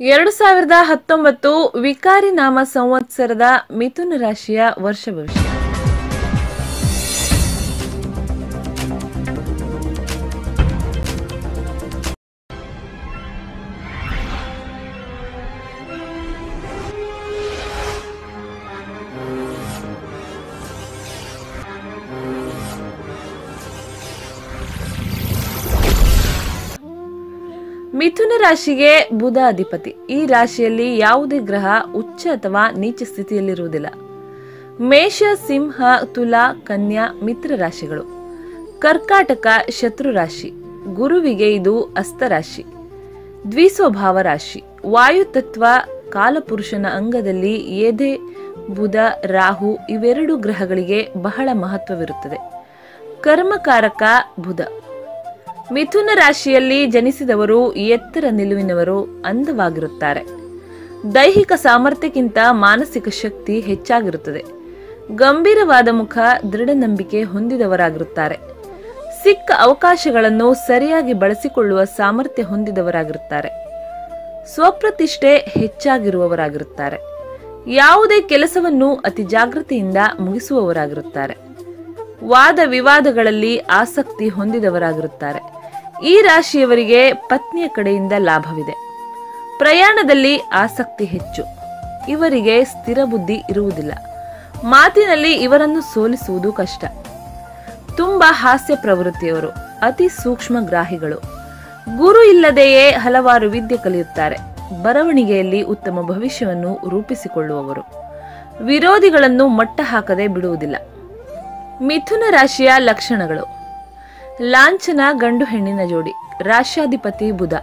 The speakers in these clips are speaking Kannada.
ಎರಡು ಸಾವಿರದ ಹತ್ತೊಂಬತ್ತು ವಿಕಾರಿ ನಾಮ ಸಂವತ್ಸರದ ಮಿಥುನ ರಾಶಿಯ ವರ್ಷ ಭವಿಷ್ಯ. ಮಿಥುನ ರಾಶಿಗೆ ಬುಧ ಅಧಿಪತಿ ಈ ರಾಶಿಯಲ್ಲಿ ಯಾವುದೇ ಗ್ರಹ ಉಚ್ಚ ಅಥವಾ ನೀಚ ಸ್ಥಿತಿಯಲ್ಲಿರುವುದಿಲ್ಲ. ಮೇಷ, ಸಿಂಹ, ತುಲಾ, ಕನ್ಯಾ, ಮಿತ್ರ ರಾಶಿಗಳು. ಕರ್ಕಾಟಕ ಶತ್ರು ರಾಶಿ. ಗುರುವಿಗೆ ಇದು ಅಸ್ತರಾಶಿ ದ್ವಿಸ್ವಭಾವ ರಾಶಿ. ವಾಯುತತ್ವ, ಕಾಲಪುರುಷನ ಅಂಗದಲ್ಲಿ ಎದೆ ಬುಧ, ರಾಹು ಇವೆರಡು ಗ್ರಹಗಳಿಗೆ ಬಹಳ ಮಹತ್ವವಿರುತ್ತದೆ. ಕರ್ಮಕಾರಕ ಬುಧ. ಮಿಥುನ ರಾಶಿಯಲ್ಲಿ ಜನಿಸಿದವರು ಎತ್ತರ ನಿಲುವಿನವರು ಅಂದವಾಗಿರುತ್ತಾರೆ. ದೈಹಿಕ ಸಾಮರ್ಥ್ಯಕ್ಕಿಂತ ಮಾನಸಿಕ ಶಕ್ತಿ ಹೆಚ್ಚಾಗಿರುತ್ತದೆ. ಗಂಭೀರವಾದ ಮುಖ ದೃಢ ನಂಬಿಕೆ ಹೊಂದಿದವರಾಗಿರುತ್ತಾರೆ. ಸಿಕ್ಕ ಅವಕಾಶಗಳನ್ನು ಸರಿಯಾಗಿ ಬಳಸಿಕೊಳ್ಳುವ ಸಾಮರ್ಥ್ಯ ಹೊಂದಿದವರಾಗಿರುತ್ತಾರೆ. ಸ್ವಪ್ರತಿಷ್ಠೆ ಹೆಚ್ಚಾಗಿರುವವರಾಗಿರುತ್ತಾರೆ. ಯಾವುದೇ ಕೆಲಸವನ್ನು ಅತಿ ಜಾಗೃತಿಯಿಂದ ಮುಗಿಸುವವರಾಗಿರುತ್ತಾರೆ. ವಾದ ವಿವಾದಗಳಲ್ಲಿ ಆಸಕ್ತಿ ಹೊಂದಿದವರಾಗಿರುತ್ತಾರೆ. ಈ ರಾಶಿಯವರಿಗೆ ಪತ್ನಿಯ ಕಡೆಯಿಂದ ಲಾಭವಿದೆ. ಪ್ರಯಾಣದಲ್ಲಿ ಆಸಕ್ತಿ ಹೆಚ್ಚು. ಇವರಿಗೆ ಸ್ಥಿರ ಬುದ್ಧಿ ಇರುವುದಿಲ್ಲ. ಮಾತಿನಲ್ಲಿ ಇವರನ್ನು ಸೋಲಿಸುವುದು ಕಷ್ಟ. ತುಂಬಾ ಹಾಸ್ಯ ಪ್ರವೃತ್ತಿಯವರು, ಅತಿ ಸೂಕ್ಷ್ಮ ಗ್ರಾಹಿಗಳು. ಗುರು ಇಲ್ಲದೆಯೇ ಹಲವಾರು ವಿದ್ಯೆ ಕಲಿಯುತ್ತಾರೆ. ಬರವಣಿಗೆಯಲ್ಲಿ ಉತ್ತಮ ಭವಿಷ್ಯವನ್ನು ರೂಪಿಸಿಕೊಳ್ಳುವವರು. ವಿರೋಧಿಗಳನ್ನು ಮಟ್ಟ ಹಾಕದೆ ಬಿಡುವುದಿಲ್ಲ. ಮಿಥುನ ರಾಶಿಯ ಲಕ್ಷಣಗಳು. ಲಾಂಛನ ಗಂಡು ಹೆಣ್ಣಿನ ಜೋಡಿ. ರಾಶ್ಯಾಧಿಪತಿ ಬುಧ.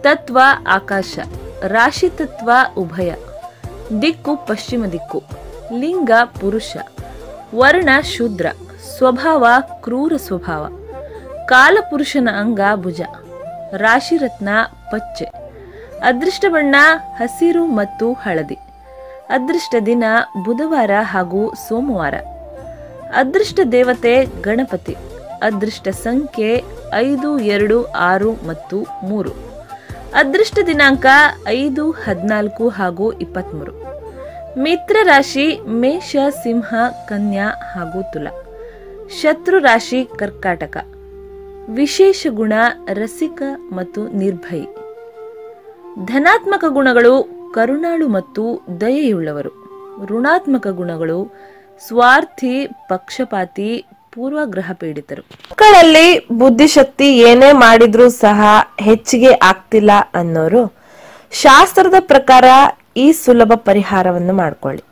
ತತ್ವ ಆಕಾಶ. ರಾಶಿ ತತ್ವ ಉಭಯ. ದಿಕ್ಕು ಪಶ್ಚಿಮ ದಿಕ್ಕು. ಲಿಂಗ ಪುರುಷ. ವರ್ಣ ಶೂದ್ರ. ಸ್ವಭಾವ ಕ್ರೂರ ಸ್ವಭಾವ. ಕಾಲಪುರುಷನ ಅಂಗ ಭುಜ. ರಾಶಿರತ್ನ ಪಚ್ಚೆ. ಅದೃಷ್ಟ ಬಣ್ಣ ಹಸಿರು ಮತ್ತು ಹಳದಿ. ಅದೃಷ್ಟ ದಿನ ಬುಧವಾರ ಹಾಗೂ ಸೋಮವಾರ. ಅದೃಷ್ಟ ದೇವತೆ ಗಣಪತಿ. ಅದೃಷ್ಟ ಸಂಖ್ಯೆ ಐದು, ಎರಡು, ಆರು ಮತ್ತು ಮೂರು. ಅದೃಷ್ಟ ದಿನಾಂಕ ಐದು, ಹದಿನಾಲ್ಕು ಹಾಗೂ ಇಪ್ಪತ್ತ್ಮೂರು ಮಿತ್ರ ರಾಶಿ ಮೇಷ, ಸಿಂಹ, ಕನ್ಯಾ ಹಾಗೂ ತುಲ. ಶತ್ರು ರಾಶಿ ಕರ್ಕಾಟಕ. ವಿಶೇಷ ಗುಣ ರಸಿಕ ಮತ್ತು ನಿರ್ಭಯಿ. ಧನಾತ್ಮಕ ಗುಣಗಳು ಕರುಣಾಳು ಮತ್ತು ದಯೆಯುಳ್ಳವರು. ಋಣಾತ್ಮಕ ಗುಣಗಳು ಸ್ವಾರ್ಥಿ, ಪಕ್ಷಪಾತಿ ಪೂರ್ವಗ್ರಹ ಪೀಡಿತರು ಮಕ್ಕಳಲ್ಲಿ ಬುದ್ಧಿಶಕ್ತಿ ಏನೇ ಮಾಡಿದ್ರೂ ಸಹ ಹೆಚ್ಚಿಗೆ ಆಗ್ತಿಲ್ಲ ಅನ್ನೋರು ಶಾಸ್ತ್ರದ ಪ್ರಕಾರ ಈ ಸುಲಭ ಪರಿಹಾರವನ್ನು ಮಾಡ್ಕೊಳ್ಳಿ.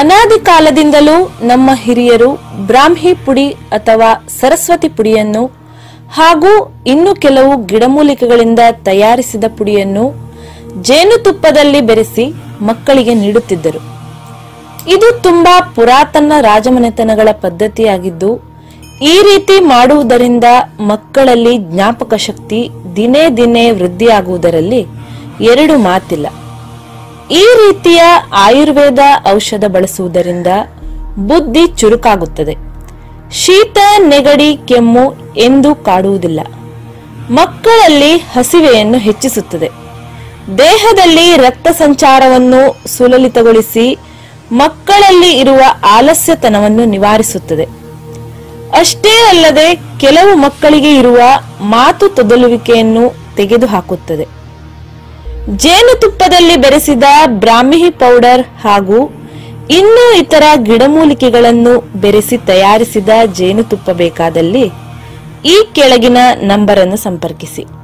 ಅನಾದಿ ಕಾಲದಿಂದಲೂ ನಮ್ಮ ಹಿರಿಯರು ಬ್ರಾಹ್ಮಿ ಪುಡಿ ಅಥವಾ ಸರಸ್ವತಿ ಪುಡಿಯನ್ನು ಹಾಗೂ ಇನ್ನು ಕೆಲವು ಗಿಡಮೂಲಿಕೆಗಳಿಂದ ತಯಾರಿಸಿದ ಪುಡಿಯನ್ನು ಜೇನುತುಪ್ಪದಲ್ಲಿ ಬೆರೆಸಿ ಮಕ್ಕಳಿಗೆ ನೀಡುತ್ತಿದ್ದರು. ಇದು ತುಂಬಾ ಪುರಾತನ ರಾಜಮನೆತನಗಳ ಪದ್ಧತಿಯಾಗಿದ್ದು, ಈ ರೀತಿ ಮಾಡುವುದರಿಂದ ಮಕ್ಕಳಲ್ಲಿ ಜ್ಞಾಪಕ ಶಕ್ತಿ ದಿನೇ ದಿನೇ ವೃದ್ಧಿಯಾಗುವುದರಲ್ಲಿ ಎರಡು ಮಾತಿಲ್ಲ. ಈ ರೀತಿಯ ಆಯುರ್ವೇದ ಔಷಧ ಬಳಸುವುದರಿಂದ ಬುದ್ಧಿ ಚುರುಕಾಗುತ್ತದೆ. ಶೀತ, ನೆಗಡಿ, ಕೆಮ್ಮು ಎಂದು ಕಾಡುವುದಿಲ್ಲ. ಮಕ್ಕಳಲ್ಲಿ ಹಸಿವೆಯನ್ನು ಹೆಚ್ಚಿಸುತ್ತದೆ. ದೇಹದಲ್ಲಿ ರಕ್ತ ಸಂಚಾರವನ್ನು ಸುಲಲಿತಗೊಳಿಸಿ ಮಕ್ಕಳಲ್ಲಿ ಇರುವ ಆಲಸ್ಯತನವನ್ನು ನಿವಾರಿಸುತ್ತದೆ. ಅಷ್ಟೇ ಅಲ್ಲದೆ ಕೆಲವು ಮಕ್ಕಳಿಗೆ ಇರುವ ಮಾತು ತೊದಲುವಿಕೆಯನ್ನು ತೆಗೆದುಹಾಕುತ್ತದೆ. ಜೇನುತುಪ್ಪದಲ್ಲಿ ಬೆರೆಸಿದ ಬ್ರಾಹ್ಮಿ ಪೌಡರ್ ಹಾಗೂ ಇನ್ನೂ ಇತರ ಗಿಡಮೂಲಿಕೆಗಳನ್ನು ಬೆರೆಸಿ ತಯಾರಿಸಿದ ಜೇನುತುಪ್ಪ ಬೇಕಾದಲ್ಲಿ ಈ ಕೆಳಗಿನ ನಂಬರನ್ನು ಸಂಪರ್ಕಿಸಿ.